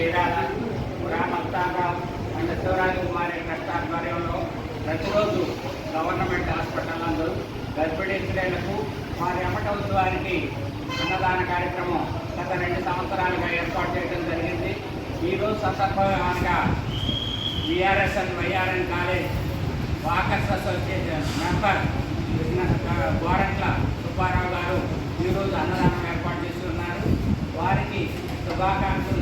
చీరాల గ్రామంతాగా and Sivaraju Kumari trust ఆధ్వర్యంలో ప్రతిరోజు గవర్నమెంట్ హాస్పిటల్ నందు గర్భిణీ స్త్రీలకు వారి అమ్మటవుతు వారికి అన్నదాన కార్యక్రమం గత రెండు సంవత్సరాలుగా ఏర్పాటు చేయడం జరిగింది. ఈరోజు సందర్భంగా VRS and YRN college walkers association member Gorantla Subbarao garu ఈరోజు అన్నదానం ఏర్పాటు చేస్తున్నారు వారికి శుభాకాంక్షలు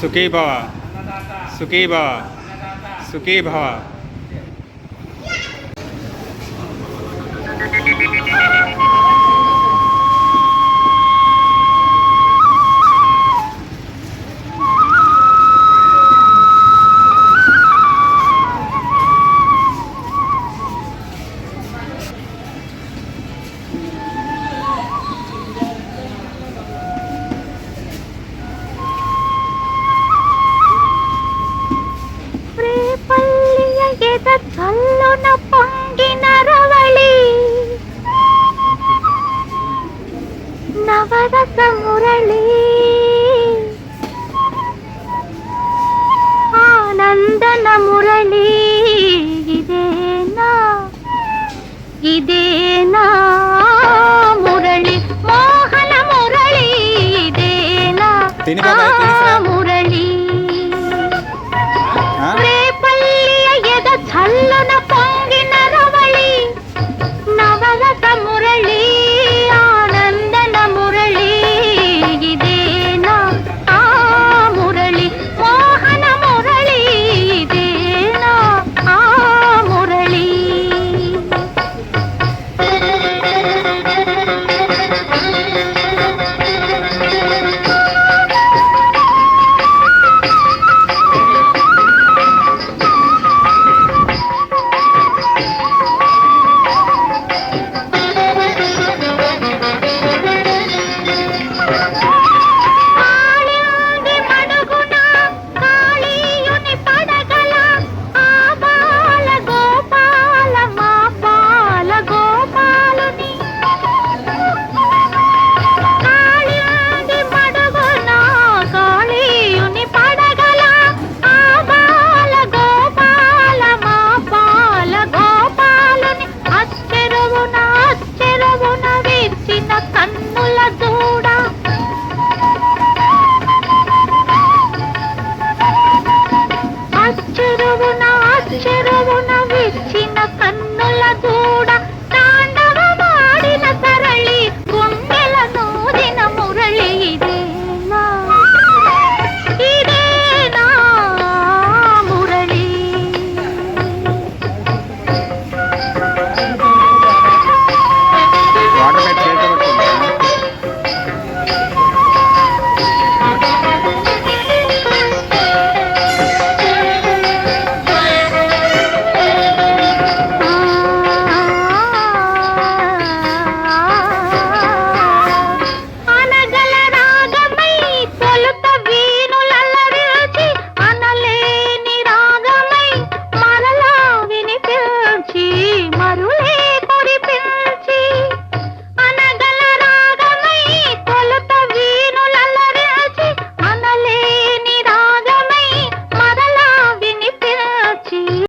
सुखी भव सुखी भव सुखी भव పొగలోన పొంగిన రవళి. నవరస మురళి. ఆనందన మురళి. ఇదేనా ఇదేనా మురళి. మోహన మురళి تو